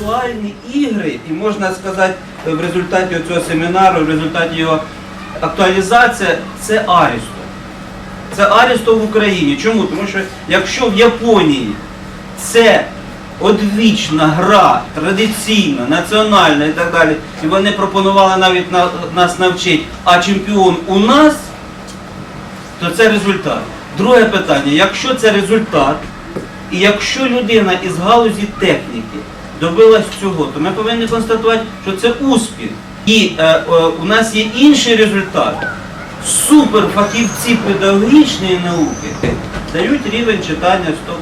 інтелектуальні ігри, і можна сказати, в результаті цього семінару, в результаті його актуалізація, це Арісто. Це Арісто в Україні. Чому? Тому що якщо в Японії це одвічна гра, традиційна, національна і так далі, і вони пропонували навіть на- нас навчити, а чемпіон у нас, то це результат. Друге питання, якщо це результат, і якщо людина із галузі техніки добилась цього, то ми повинні констатувати, що це успіх. І е, е, у нас є інший результат. Суперфахівці педагогічної науки дають рівень читання 100,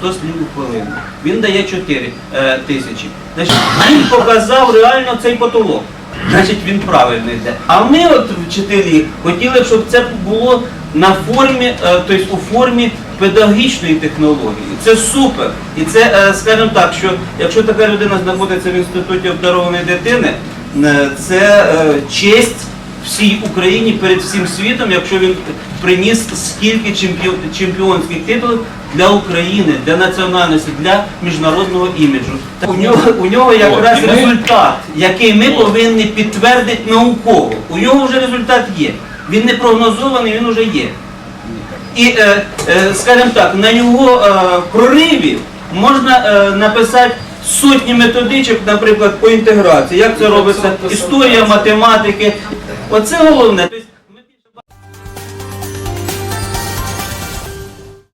100 слів у хвилину. Він дає 4 е, тисячі. Значить, він показав реально цей потолок. Значить, він правильно йде. А ми, от вчителі, хотіли, б, щоб це було на формі, е, тобто у формі педагогічної технології. Це супер. І це, е, скажімо так, що якщо така людина знаходиться в інституті обдарованої дитини, е, це е, честь всій Україні перед всім світом, якщо він приніс скільки чемпіонських титулів для України, для національності, для міжнародного іміджу. У нього, у нього якраз ми- результат, який ми повинні підтвердити науково. У нього вже результат є. Він не прогнозований, він вже є. І, е, е, скажімо так, на його е, прориві можна написати сотні методичок, наприклад, по інтеграції. Як це робиться? Історія математики. Оце головне.